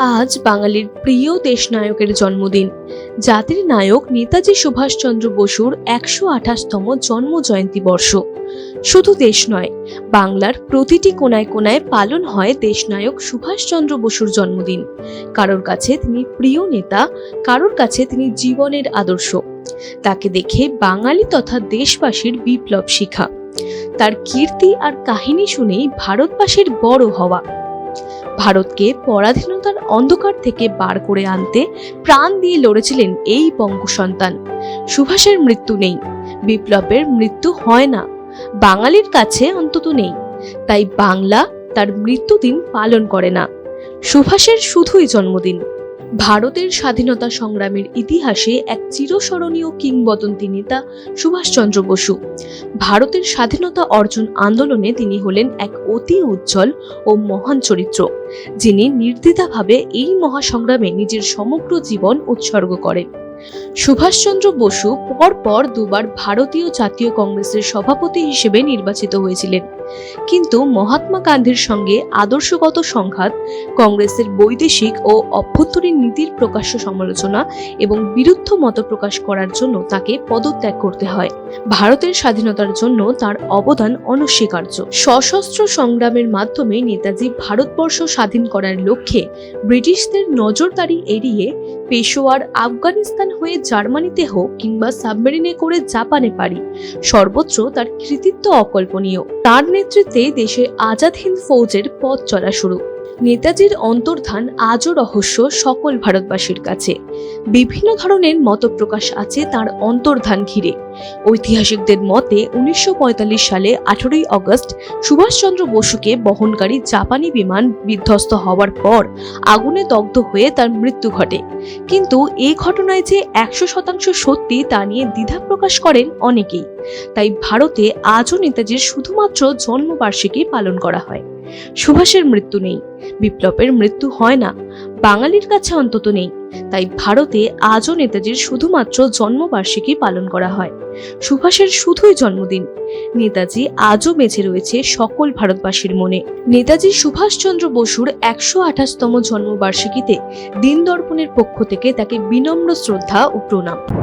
আজ বাঙালির প্রিয় দেশনায়কের জন্মদিন। জাতির নায়ক নেতাজি সুভাষচন্দ্র বসুর একশো আঠাশতম জন্ম জয়ন্তী বর্ষ। শুধু দেশ নয়, বাংলার প্রতিটি কোনায় কোনায় পালন হয় দেশনায়ক সুভাষচন্দ্র বসুর জন্মদিন। কারোর কাছে তিনি প্রিয় নেতা, কারোর কাছে তিনি জীবনের আদর্শ। তাকে দেখে বাঙালি তথা দেশবাসীর বিপ্লব শিখা। তার কীর্তি আর কাহিনী শুনেই ভারতবাসীর বড় হওয়া। ভারতকে পরাধীনতার অন্ধকার থেকে বার করে আনতে প্রাণ দিয়ে লড়েছিলেন এই বঙ্গ সন্তান সুভাষের মৃত্যু নেই, বিপ্লবের মৃত্যু হয় না, বাঙালির কাছে অন্তত নেই। তাই বাংলা তার মৃত্যুদিন পালন করে না। সুভাষের শুধুই জন্মদিন। ভারতের স্বাধীনতা সংগ্রামের ইতিহাসে এক চিরস্মরণীয় কিংবদন্তি নেতা সুভাষচন্দ্র বসু। ভারতের স্বাধীনতা অর্জন আন্দোলনে তিনি হলেন এক অতি উজ্জ্বল ও মহান চরিত্র, যিনি নির্দ্বিধাভাবে এই মহাসংগ্রামে নিজের সমগ্র জীবন উৎসর্গ করেন। সুভাষচন্দ্র বসু পরপর দুবার ভারতীয় জাতীয় কংগ্রেসের সভাপতি হিসেবে নির্বাচিত হয়েছিলেন। কিন্তু মহাত্মা গান্ধীর সঙ্গে আদর্শগত সংঘাত, কংগ্রেসের বৈদেশিক ও অভ্যন্তরীণ নীতির প্রকাশ্য সমালোচনা এবং বিরুদ্ধ মত প্রকাশ করার জন্য তাকে পদত্যাগ করতে হয়। ভারতের স্বাধীনতার জন্য তার অবদান অনস্বীকার্য। সশস্ত্র সংগ্রামের মাধ্যমে নেতাজি ভারতবর্ষ স্বাধীন করার লক্ষ্যে ব্রিটিশদের নজরদারি এড়িয়ে পেশোয়ার আফগানিস্তান হয়ে জার্মানিতে হোক কিংবা সাবমেরিনে করে জাপানে পারি। সর্বত্র তার কৃতিত্ব অকল্পনীয়। তার নেতৃত্বে দেশে আজাদ হিন্দ ফৌজের পথ চলা শুরু। নেতাজির অন্তর্ধান আজও রহস্য সকল ভারতবাসীর কাছে। বিভিন্ন ধরনের মতপ্রকাশ আছে তার অন্তর্ধান ঘিরে। ঐতিহাসিকদের মতে, উনিশশো পঁয়তাল্লিশ সালে আঠেরোই অগস্ট সুভাষচন্দ্র বসুকে বহনকারী জাপানি বিমান বিধ্বস্ত হওয়ার পর আগুনে দগ্ধ হয়ে তার মৃত্যু ঘটে। কিন্তু এই ঘটনায় যে একশো শতাংশ সত্যি তা নিয়ে দ্বিধা প্রকাশ করেন অনেকেই। তাই ভারতে আজও নেতাজির শুধুমাত্র জন্মবার্ষিকী পালন করা হয়। সুভাষের মৃত্যু নেই। বিপ্লবের মৃত্যু হয় না। বাঙালির কাছে অন্তত নেই। তাই ভারতে আজও নেতাজির শুধুমাত্র জন্মবার্ষিকী পালন করা হয়। সুভাষের শুধুই জন্মদিন। নেতাজি আজও বেঁচে রয়েছে সকল ভারতবাসীর মনে। নেতাজি সুভাষচন্দ্র বসুর একশো আঠাশতম জন্মবার্ষিকীতে দিন দর্পণের পক্ষ থেকে তাকে বিনম্র শ্রদ্ধা ও প্রণাম।